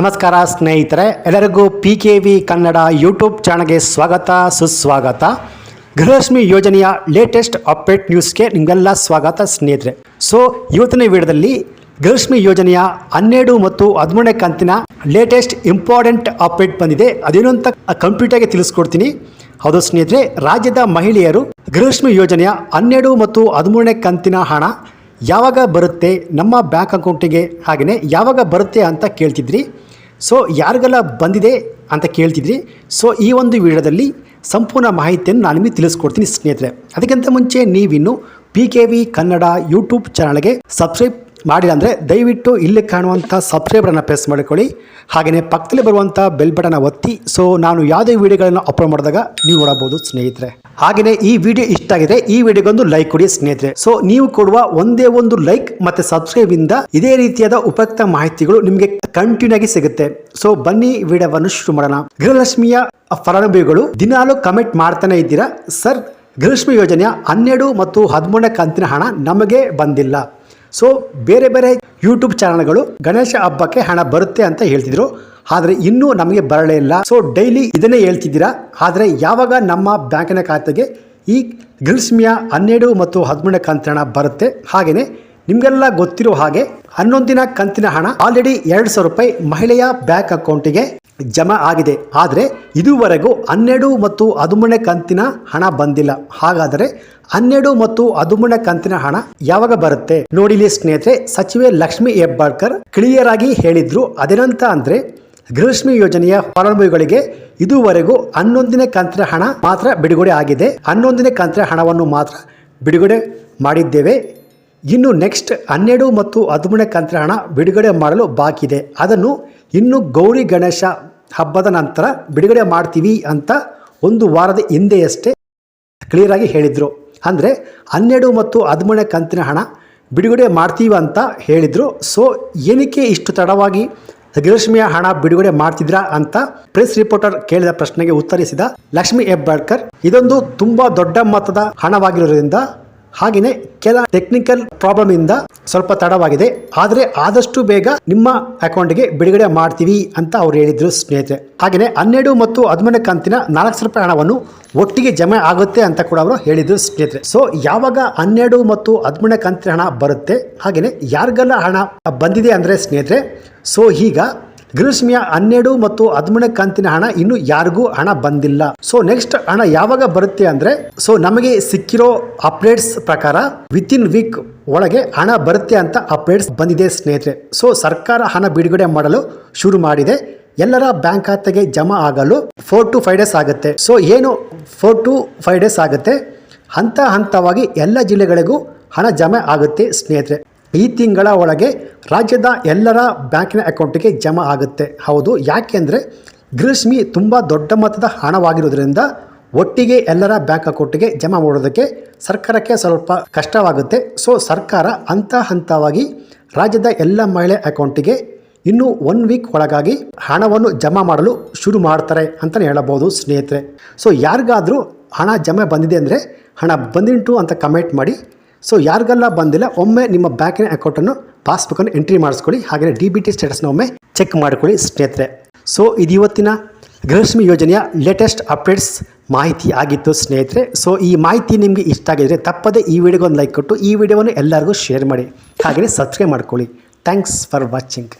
ನಮಸ್ಕಾರ ಸ್ನೇಹಿತರೆ, ಎಲ್ಲರಿಗೂ P K V Kannada YouTube ಚಾನಲ್ಗೆ ಸ್ವಾಗತ, ಸುಸ್ವಾಗತ. ಗೃಹಲಕ್ಷ್ಮಿ ಯೋಜನೆಯ ಲೇಟೆಸ್ಟ್ ಅಪ್ಡೇಟ್ ನ್ಯೂಸ್ಗೆ ನಿಮಗೆಲ್ಲ ಸ್ವಾಗತ ಸ್ನೇಹಿತರೆ. ಸೊ ಇವತ್ತಿನ ವಿಡಿಯೋದಲ್ಲಿ ಗೃಹಲಕ್ಷ್ಮಿ ಯೋಜನೆಯ ಹನ್ನೆರಡು ಮತ್ತು ಹದಿಮೂರನೇ ಕಂತಿನ ಲೇಟೆಸ್ಟ್ ಇಂಪಾರ್ಟೆಂಟ್ ಅಪ್ಡೇಟ್ ಬಂದಿದೆ. ಅದೇನು ಅಂತ ಕಂಪ್ಯೂಟರ್ಗೆ ತಿಳಿಸ್ಕೊಡ್ತೀನಿ. ಹೌದು ಸ್ನೇಹಿತರೆ, ರಾಜ್ಯದ ಮಹಿಳೆಯರು ಗೃಹಲಕ್ಷ್ಮಿ ಯೋಜನೆಯ ಹನ್ನೆರಡು ಮತ್ತು ಹದಿಮೂರನೇ ಕಂತಿನ ಹಣ ಯಾವಾಗ ಬರುತ್ತೆ, ನಮ್ಮ ಬ್ಯಾಂಕ್ ಅಕೌಂಟಿಗೆ ಹಾಗೆಯೇ ಯಾವಾಗ ಬರುತ್ತೆ ಅಂತ ಕೇಳ್ತಿದ್ರಿ. ಸೊ ಯಾರಿಗೆಲ್ಲ ಬಂದಿದೆ ಅಂತ ಕೇಳ್ತಿದ್ರಿ? ಸೊ ಈ ಒಂದು ವಿಡಿಯೋದಲ್ಲಿ ಸಂಪೂರ್ಣ ಮಾಹಿತಿಯನ್ನು ನಾನು ನಿಮಗೆ ತಿಳಿಸ್ಕೊಡ್ತೀನಿ ಸ್ನೇಹಿತರೆ. ಅದಕ್ಕಿಂತ ಮುಂಚೆ ನೀವಿನ್ನು P K V Kannada YouTube ಚಾನಲ್ಗೆ ಸಬ್ಸ್ಕ್ರೈಬ್ ಮಾಡಿಲ್ಲ ಅಂದರೆ ದಯವಿಟ್ಟು ಇಲ್ಲಿ ಕಾಣುವಂಥ ಸಬ್ಸ್ಕ್ರೈಬರನ್ನು ಪ್ರೆಸ್ ಮಾಡಿಕೊಳ್ಳಿ. ಹಾಗೆಯೇ ಪಕ್ಕದಲ್ಲಿ ಬರುವಂಥ ಬೆಲ್ ಬಟನ್ನ ಒತ್ತಿ. ಸೊ ನಾನು ಯಾವುದೇ ವಿಡಿಯೋಗಳನ್ನು ಅಪ್ಲೋಡ್ ಮಾಡಿದಾಗ ನೀವು ನೋಡಬಹುದು ಸ್ನೇಹಿತರೆ. ಹಾಗೆಯೇ ಈ ವಿಡಿಯೋ ಇಷ್ಟ ಆಗಿದೆ ಈ ವಿಡಿಯೋಗೊಂದು ಲೈಕ್ ಕೊಡಿ ಸ್ನೇಹಿತರೆ. ಸೊ ನೀವು ಕೊಡುವ ಒಂದೇ ಒಂದು ಲೈಕ್ ಮತ್ತು ಸಬ್ಸ್ಕ್ರೈಬ್ ಇಂದ ಇದೇ ರೀತಿಯಾದ ಉಪಯುಕ್ತ ಮಾಹಿತಿಗಳು ನಿಮಗೆ ಕಂಟಿನ್ಯೂ ಆಗಿ ಸಿಗುತ್ತೆ. ಸೊ ಬನ್ನಿ ವಿಡಿಯೋವನ್ನು ಶುರು ಮಾಡೋಣ. ಗೃಹಲಕ್ಷ್ಮಿಯ ಫಲಾನುಭವಿಗಳು ದಿನಾಲು ಕಮೆಂಟ್ ಮಾಡ್ತಾನೆ ಇದ್ದೀರಾ? ಸರ್ ಗೃಹಲಕ್ಷ್ಮಿ ಯೋಜನೆಯ ಹನ್ನೆರಡು ಮತ್ತು ಹದಿಮೂರನೇ ಕಂತಿನ ಹಣ ನಮಗೆ ಬಂದಿಲ್ಲ. ಸೊ ಬೇರೆ ಬೇರೆ ಯೂಟ್ಯೂಬ್ ಚಾನಲ್ಗಳು ಗಣೇಶ ಹಬ್ಬಕ್ಕೆ ಹಣ ಬರುತ್ತೆ ಅಂತ ಹೇಳ್ತಿದ್ರು. ಆದರೆ ಇನ್ನೂ ನಮಗೆ ಬರಲೇ ಇಲ್ಲ. ಸೊ ಡೈಲಿ ಇದನ್ನೇ ಹೇಳ್ತಿದ್ದೀರಾ. ಆದರೆ ಯಾವಾಗ ನಮ್ಮ ಬ್ಯಾಂಕಿನ ಖಾತೆಗೆ ಈ ಗಿಲ್ಸ್ಮಿಯ ಹನ್ನೆರಡು ಮತ್ತು ಹದಿಮೂರನೇ ಕಂತಿನ ಹಣ ಬರುತ್ತೆ ಹಾಗೆಯೇ ನಿಮಗೆಲ್ಲ ಗೊತ್ತಿರೋ ಹಾಗೆ ಹನ್ನೊಂದಿನ ಕಂತಿನ ಹಣ ಆಲ್ರೆಡಿ ಎರಡು ರೂಪಾಯಿ ಮಹಿಳೆಯ ಬ್ಯಾಂಕ್ ಅಕೌಂಟಿಗೆ ಜಮಾ ಆಗಿದೆ. ಆದರೆ ಇದುವರೆಗೂ ಹನ್ನೆರಡು ಮತ್ತು ಹದಿಮೂರನೇ ಕಂತಿನ ಹಣ ಬಂದಿಲ್ಲ. ಹಾಗಾದರೆ ಹನ್ನೆರಡು ಮತ್ತು ಹದಿಮೂರನೇ ಕಂತಿನ ಹಣ ಯಾವಾಗ ಬರುತ್ತೆ? ನೋಡಿಲಿ ಸ್ನೇಹಿತರೆ, ಸಚಿವೆ ಲಕ್ಷ್ಮಿ ಹೆಬ್ಬಾಳ್ಕರ್ ಕ್ಲಿಯರ್ ಆಗಿ ಹೇಳಿದ್ರು. ಅದೇನಂತ ಅಂದರೆ, ಗೃಹಲಕ್ಷ್ಮಿ ಯೋಜನೆಯ ಫಲಾನುಭವಿಗಳಿಗೆ ಇದುವರೆಗೂ ಹನ್ನೊಂದನೇ ಕಂತಿನ ಹಣ ಮಾತ್ರ ಬಿಡುಗಡೆ ಆಗಿದೆ. ಹನ್ನೊಂದನೇ ಕಂತಿನ ಹಣವನ್ನು ಮಾತ್ರ ಬಿಡುಗಡೆ ಮಾಡಿದ್ದೇವೆ. ಇನ್ನು ನೆಕ್ಸ್ಟ್ ಹನ್ನೆರಡು ಮತ್ತು ಹದಿಮೂರನೇ ಕಂತಿನ ಹಣ ಬಿಡುಗಡೆ ಮಾಡಲು ಬಾಕಿದೆ ಅದನ್ನು ಇನ್ನು ಗೌರಿ ಗಣೇಶ ಹಬ್ಬದ ನಂತರ ಬಿಡುಗಡೆ ಮಾಡ್ತೀವಿ ಅಂತ ಒಂದು ವಾರದ ಹಿಂದೆಯಷ್ಟೇ ಕ್ಲಿಯರಾಗಿ ಹೇಳಿದರು. ಅಂದರೆ ಹನ್ನೆರಡು ಮತ್ತು ಹದಿಮೂರನೇ ಕಂತಿನ ಹಣ ಬಿಡುಗಡೆ ಮಾಡ್ತೀವಿ ಅಂತ ಹೇಳಿದರು. ಸೊ ಏನಕ್ಕೆ ಇಷ್ಟು ತಡವಾಗಿ ಗೃಹಲಕ್ಷ್ಮಿಯ ಹಣ ಬಿಡುಗಡೆ ಮಾಡ್ತಿದ್ರಾ ಅಂತ ಪ್ರೆಸ್ ರಿಪೋರ್ಟರ್ ಕೇಳಿದ ಪ್ರಶ್ನೆಗೆ ಉತ್ತರಿಸಿದ ಲಕ್ಷ್ಮಿ ಹೆಬ್ಬಾಳ್ಕರ್, ಇದೊಂದು ತುಂಬ ದೊಡ್ಡ ಮೊತ್ತದ ಹಣವಾಗಿರೋದ್ರಿಂದ ಹಾಗೆಯೇ ಕೆಲ ಟೆಕ್ನಿಕಲ್ ಪ್ರಾಬ್ಲಮ್ ಇಂದ ಸ್ವಲ್ಪ ತಡವಾಗಿದೆ. ಆದರೆ ಆದಷ್ಟು ಬೇಗ ನಿಮ್ಮ ಅಕೌಂಟ್ಗೆ ಬಿಡುಗಡೆ ಮಾಡ್ತೀವಿ ಅಂತ ಅವ್ರು ಹೇಳಿದ್ರು ಸ್ನೇಹಿತರೆ. ಹಾಗೆಯೇ ಹನ್ನೆರಡು ಮತ್ತು ಹದಿಮೂರನೇ ಕಂತಿನ ನಾಲ್ಕು ಸಾವಿರ ರೂಪಾಯಿ ಹಣವನ್ನು ಒಟ್ಟಿಗೆ ಜಮೆ ಆಗುತ್ತೆ ಅಂತ ಕೂಡ ಅವರು ಹೇಳಿದ್ರು ಸ್ನೇಹಿತರೆ. ಸೊ ಯಾವಾಗ ಹನ್ನೆರಡು ಮತ್ತು ಹದಿಮೂರನೇ ಕಂತಿನ ಹಣ ಬರುತ್ತೆ ಹಾಗೆಯೇ ಯಾರಿಗೆಲ್ಲ ಹಣ ಬಂದಿದೆ ಅಂದರೆ ಸ್ನೇಹಿತರೆ ಸೊ ಈಗ ಗೃಹಲಕ್ಷ್ಮಿಯ ಹನ್ನೆರಡು ಮತ್ತು ಹದಿಮೂರನೇ ಕಂತಿನ ಹಣ ಇನ್ನು ಯಾರಿಗೂ ಹಣ ಬಂದಿಲ್ಲ. ಸೊ ನೆಕ್ಸ್ಟ್ ಹಣ ಯಾವಾಗ ಬರುತ್ತೆ ಅಂದ್ರೆ ಸೊ ನಮಗೆ ಸಿಕ್ಕಿರೋ ಅಪ್ಡೇಟ್ಸ್ ಪ್ರಕಾರ ವಿತ್ ಇನ್ ವೀಕ್ ಒಳಗೆ ಹಣ ಬರುತ್ತೆ ಅಂತ ಅಪ್ಡೇಟ್ಸ್ ಬಂದಿದೆ ಸ್ನೇಹಿತರೆ. ಸೊ ಸರ್ಕಾರ ಹಣ ಬಿಡುಗಡೆ ಮಾಡಲು ಶುರು ಮಾಡಿದೆ. ಎಲ್ಲರ ಬ್ಯಾಂಕ್ ಖಾತೆಗೆ ಜಮಾ ಆಗಲು ಫೋರ್ ಟು ಫೈವ್ ಡೇಸ್ ಆಗುತ್ತೆ. ಸೊ ಏನು ಫೋರ್ ಟು ಫೈವ್ ಡೇಸ್ ಆಗುತ್ತೆ? ಹಂತ ಹಂತವಾಗಿ ಎಲ್ಲ ಜಿಲ್ಲೆಗಳಿಗೂ ಹಣ ಜಮೆ ಆಗುತ್ತೆ ಸ್ನೇಹಿತರೆ. ಈ ತಿಂಗಳ ಒಳಗೆ ರಾಜ್ಯದ ಎಲ್ಲರ ಬ್ಯಾಂಕಿನ ಅಕೌಂಟಿಗೆ ಜಮಾ ಆಗುತ್ತೆ. ಹೌದು, ಯಾಕೆಂದರೆ ಗೃಹಲಕ್ಷ್ಮಿ ತುಂಬ ದೊಡ್ಡ ಮೊತ್ತದ ಹಣವಾಗಿರೋದ್ರಿಂದ ಒಟ್ಟಿಗೆ ಎಲ್ಲರ ಬ್ಯಾಂಕ್ ಅಕೌಂಟಿಗೆ ಜಮಾ ಮಾಡೋದಕ್ಕೆ ಸರ್ಕಾರಕ್ಕೆ ಸ್ವಲ್ಪ ಕಷ್ಟವಾಗುತ್ತೆ. ಸೊ, ಸರ್ಕಾರ ಹಂತ ಹಂತವಾಗಿ ರಾಜ್ಯದ ಎಲ್ಲ ಮಹಿಳೆ ಅಕೌಂಟಿಗೆ ಇನ್ನು ಒನ್ ವೀಕ್ ಒಳಗಾಗಿ ಹಣವನ್ನು ಜಮಾ ಮಾಡಲು ಶುರು ಮಾಡ್ತಾರೆ ಅಂತಲೇ ಹೇಳಬಹುದು ಸ್ನೇಹಿತರೆ. ಸೊ, ಯಾರಿಗಾದರೂ ಹಣ ಜಮೆ ಬಂದಿದೆ ಅಂದರೆ ಹಣ ಬಂದಿಂಟು ಅಂತ ಕಮೆಂಟ್ ಮಾಡಿ. ಸೊ ಯಾರಿಗೆಲ್ಲ ಬಂದಿಲ್ಲ, ಒಮ್ಮೆ ನಿಮ್ಮ ಬ್ಯಾಂಕಿನ ಅಕೌಂಟನ್ನು ಪಾಸ್ಬುಕ್ಕನ್ನು ಎಂಟ್ರಿ ಮಾಡಿಸ್ಕೊಳ್ಳಿ ಹಾಗೆಯೇ ಡಿ ಬಿ ಟಿ ಸ್ಟೇಟಸ್ನ ಒಮ್ಮೆ ಚೆಕ್ ಮಾಡಿಕೊಳ್ಳಿ ಸ್ನೇಹಿತರೆ. ಸೊ ಇದು ಇವತ್ತಿನ ಗೃಹಲಕ್ಷ್ಮಿ ಯೋಜನೆಯ ಲೇಟೆಸ್ಟ್ ಅಪ್ಡೇಟ್ಸ್ ಮಾಹಿತಿ ಆಗಿತ್ತು ಸ್ನೇಹಿತರೆ. ಸೊ ಈ ಮಾಹಿತಿ ನಿಮಗೆ ಇಷ್ಟ ಆಗಿದ್ರೆ ತಪ್ಪದೇ ಈ ವಿಡಿಯೋಗೆ ಒಂದು ಲೈಕ್ ಕೊಟ್ಟು, ಈ ವಿಡಿಯೋವನ್ನು ಎಲ್ಲರಿಗೂ ಶೇರ್ ಮಾಡಿ ಹಾಗೆಯೇ ಸಬ್ಸ್ಕ್ರೈಬ್ ಮಾಡ್ಕೊಳ್ಳಿ. Thanks for watching